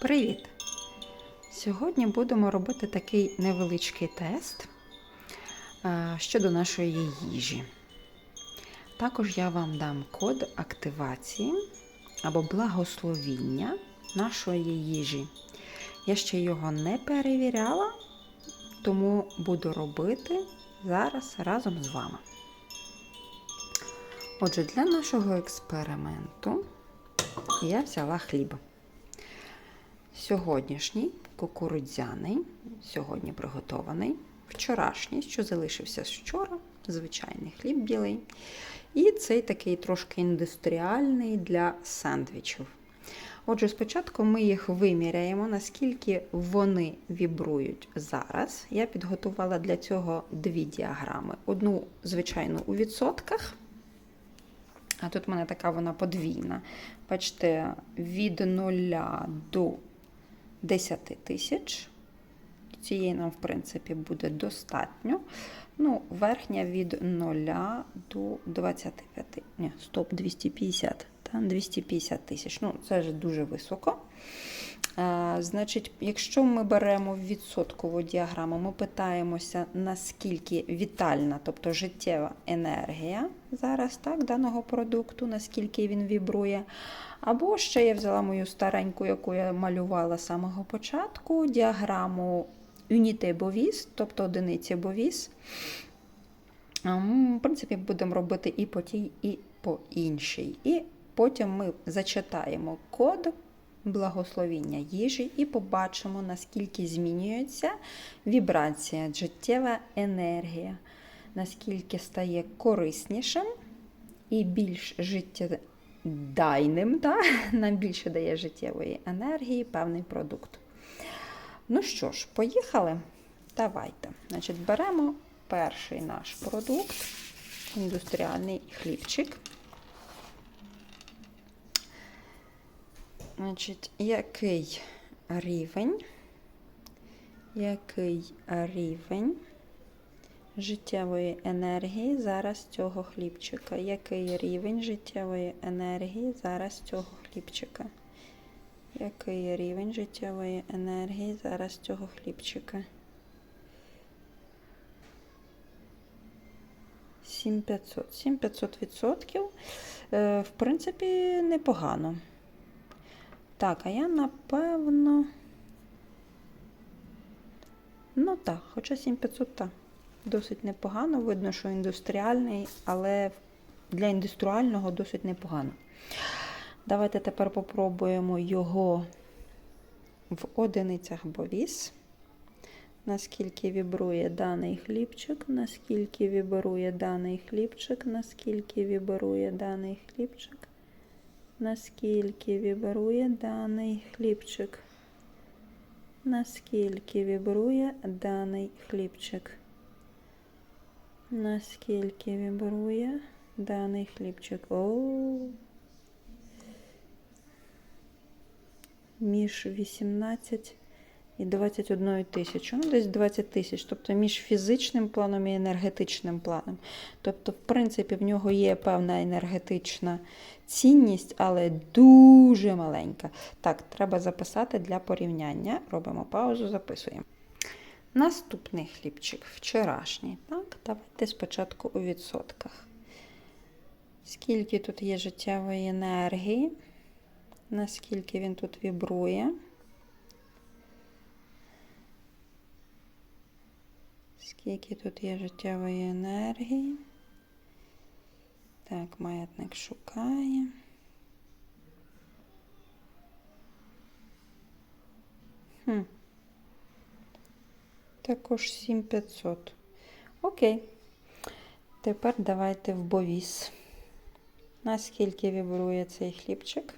Привіт! Сьогодні будемо робити такий невеличкий тест е, щодо нашої їжі. Також я вам дам код активації або благословіння нашої їжі. Я ще його не перевіряла, тому буду робити зараз разом з вами. Отже, для нашого експерименту я взяла хліб. Сьогоднішній кукурудзяний, сьогодні приготований, вчорашній, що залишився з вчора, звичайний хліб білий. І цей такий трошки індустріальний для сендвічів. Отже, спочатку ми їх виміряємо, наскільки вони вібрують зараз. Я підготувала для цього дві діаграми. Одну, звичайно, у відсотках. А тут в мене така вона подвійна. Бачите, від 0 до 10 тисяч. Цієї нам, в принципі, буде достатньо. Ну, верхня від 0 до 25. Ні, стоп, 250. Та, 250 тисяч. Ну, це ж дуже високо. А, значить, якщо ми беремо відсоткову діаграму, ми питаємося, наскільки вітальна, тобто життєва енергія зараз так, даного продукту, наскільки він вібрує. Або ще я взяла мою стареньку, яку я малювала з самого початку, діаграму Unité Bovis, тобто одиниці Bovis. В принципі, будемо робити і по тій, і по іншій. І потім ми зачитаємо код благословіння їжі і побачимо, наскільки змінюється вібрація, життєва енергія, наскільки стає кориснішим і більш життєдайним, та? нам більше дає життєвої енергії певний продукт. Ну що ж, поїхали? Давайте. Значить, Беремо перший наш продукт, індустріальний хлібчик. Значить, який рівень, який рівень життєвої енергії зараз цього хлібчика? Який рівень життєвої енергії зараз цього хлібчика? Який рівень життєвої енергії зараз цього хлібчика? 7500. 7500 відсотків. Е, В принципі, непогано. Так, а я напевно. Ну так, хоча 7500 так. Досить непогано. Видно, що індустріальний, але для індустріального досить непогано. Давайте тепер попробуємо його в одиницях бовіс. Наскільки вібрує даний хлібчик, наскільки вібрує даний хлібчик, наскільки вібрує даний хлібчик наскільки вібрує даний хлібчик. Наскільки вібрує даний хлібчик. Наскільки вібрує даний хлібчик. О. Між 18 і 21 тисячу. Ну, десь 20 тисяч. Тобто між фізичним планом і енергетичним планом. Тобто, в принципі, в нього є певна енергетична цінність, але дуже маленька. Так, треба записати для порівняння. Робимо паузу, записуємо. Наступний хлібчик вчорашній. Так, давайте спочатку у відсотках. Скільки тут є життєвої енергії, наскільки він тут вібрує. Скільки тут є життєвої енергії? Так, маятник шукає. Хм. Також 7500. Окей. Тепер давайте в бовіс. Наскільки вібрує цей хлібчик?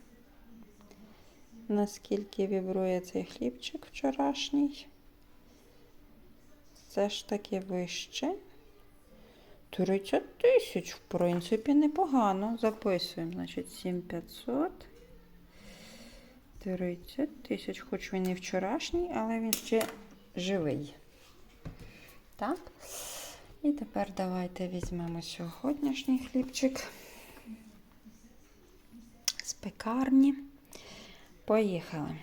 Наскільки вібрує цей хлібчик вчорашній? Це ж таки вище. 30 тисяч, в принципі, непогано. Записуємо, значить, 7500. 30 тисяч, хоч він і вчорашній, але він ще живий. Так. І тепер давайте візьмемо сьогоднішній хлібчик з пекарні. Поїхали.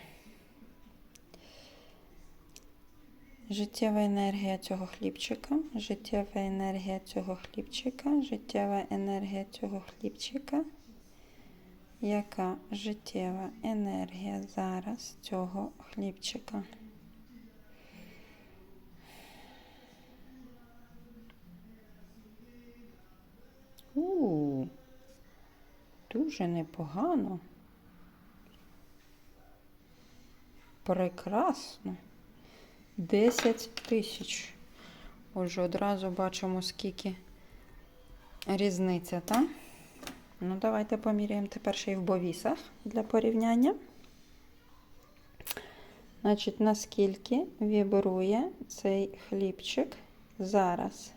Життєва енергія цього хлібчика, життєва енергія цього хлібчика, життєва енергія цього хлібчика. Яка життєва енергія зараз цього хлібчика? У, дуже непогано. Прекрасно. 10 тисяч. Отже, одразу бачимо, скільки різниця, так? Ну, давайте поміряємо тепер ще й в бовісах для порівняння. Значить, наскільки вібрує цей хлібчик зараз?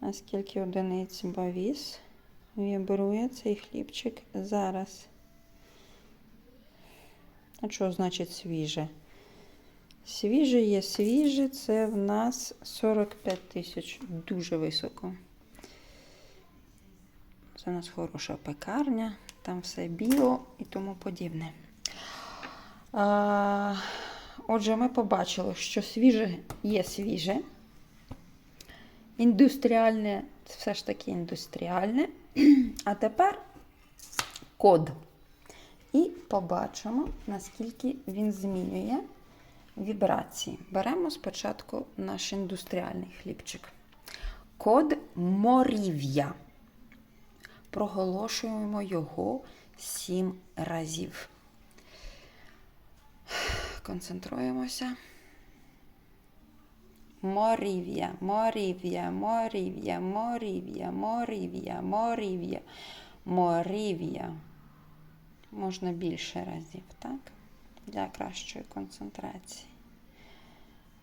Наскільки одиниць бовіс вібрує цей хлібчик зараз? А що значить свіже? Свіже є свіже, це в нас 45 тисяч. Дуже високо. Це у нас хороша пекарня, там все біо і тому подібне. А, отже, ми побачили, що свіже є свіже. Індустріальне це все ж таки індустріальне. А тепер код. І побачимо, наскільки він змінює вібрації. Беремо спочатку наш індустріальний хлібчик. Код морів'я. Проголошуємо його сім разів. Концентруємося. Морів'я, морів'я, морів'я, морів'я, морів'я, морів'я, морів'я. Можна більше разів, так? Для кращої концентрації.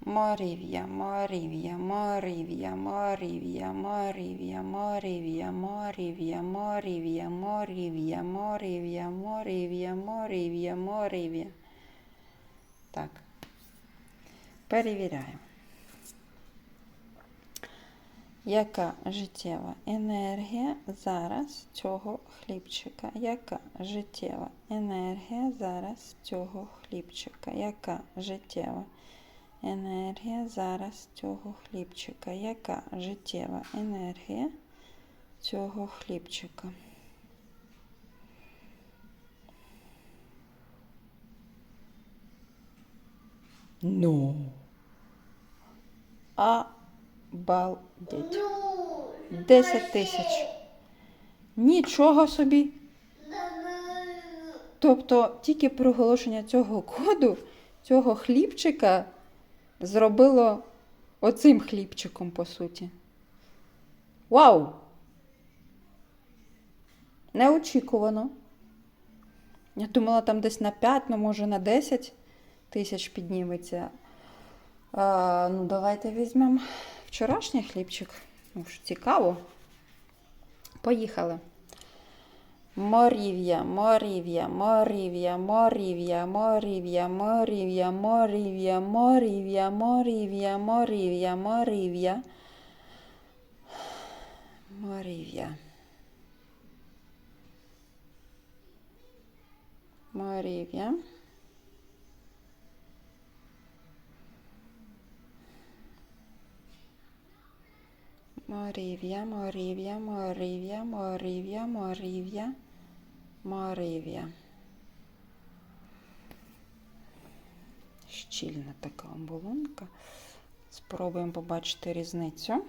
Морів'я, морів'я, морів'я, морів'я, морів'я, морів'я, морів'я, морів'я, морів'я, морів'я, морів'я, морів'я, морів'я. Так. Перевіряємо. Яка життєва енергія зараз цього хлібчика? Яка життєва енергія зараз цього хлібчика? Яка життєва енергія зараз цього хлібчика? Яка життєва енергія цього хлібчика? Ну. Обалдеть. 10 тисяч. Нічого собі. Тобто тільки проголошення цього коду, цього хлібчика зробило оцим хлібчиком, по суті. Вау! Неочікувано. Я думала, там десь на 5, ну може на 10 тисяч підніметься. А, ну, давайте візьмемо вчорашній хлібчик. Ну, ж цікаво. Поїхали. Морів'я, морів'я, морів'я, морів'я, морів'я, морів'я, морів'я, морів'я, морів'я, морів'я, морів'я. Морів'я. Морів'я. Морів'я, морів'я, морів'я, морів'я, морів'я, морів'я. Щільна така оболонка. Спробуємо побачити різницю.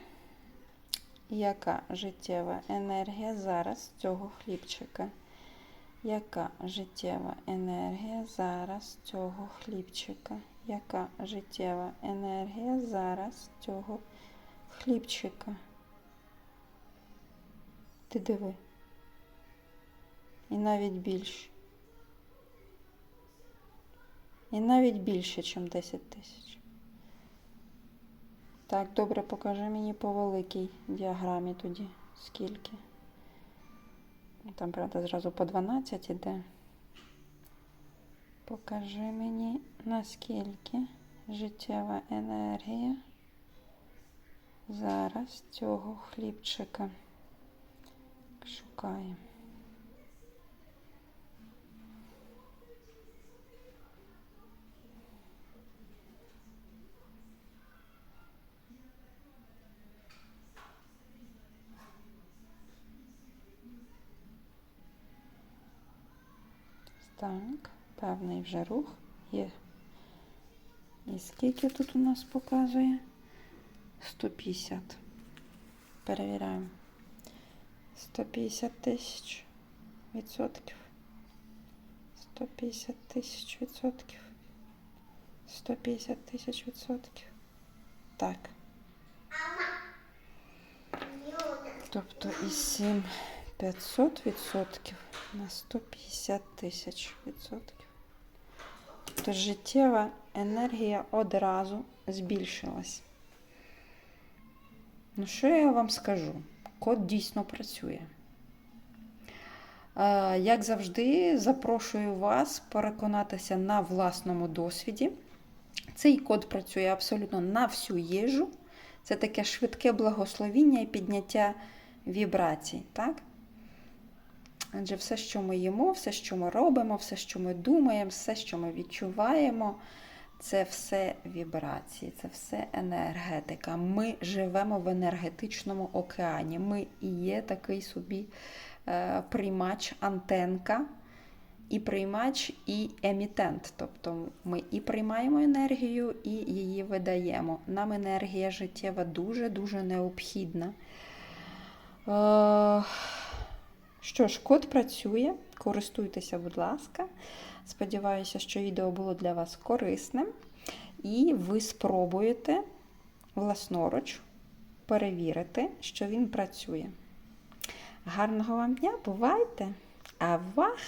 Яка життєва енергія зараз цього хлібчика? Яка життєва енергія зараз цього хлібчика? Яка життєва енергія зараз цього хлібчика? Ти диви. І навіть більше. І навіть більше, ніж 10 тисяч. Так, добре, покажи мені по великій діаграмі тоді, скільки. Там, правда, зразу по 12 іде. Покажи мені, наскільки життєва енергія зараз цього хлібчика. Шукає. Так, певний вже рух є. І скільки тут у нас показує? 150. Перевіряємо. 150 тисяч відсотків. 150 тисяч відсотків. 150 тисяч відсотків. Так. Тобто із 7 500 відсотків на 150 тисяч відсотків. Тобто життєва енергія одразу збільшилась. Ну, що я вам скажу? Код дійсно працює. Е, Як завжди, запрошую вас переконатися на власному досвіді. Цей код працює абсолютно на всю їжу. Це таке швидке благословіння і підняття вібрацій. Так? Адже все, що ми їмо, все, що ми робимо, все, що ми думаємо, все, що ми відчуваємо, це все вібрації, це все енергетика. Ми живемо в енергетичному океані. Ми і є такий собі е, приймач, антенка, і приймач, і емітент. Тобто ми і приймаємо енергію, і її видаємо. Нам енергія життєва дуже-дуже необхідна. Е, що ж, код працює. Користуйтеся, будь ласка. Сподіваюся, що відео було для вас корисним. І ви спробуєте власноруч перевірити, що він працює. Гарного вам дня, бувайте! А вах!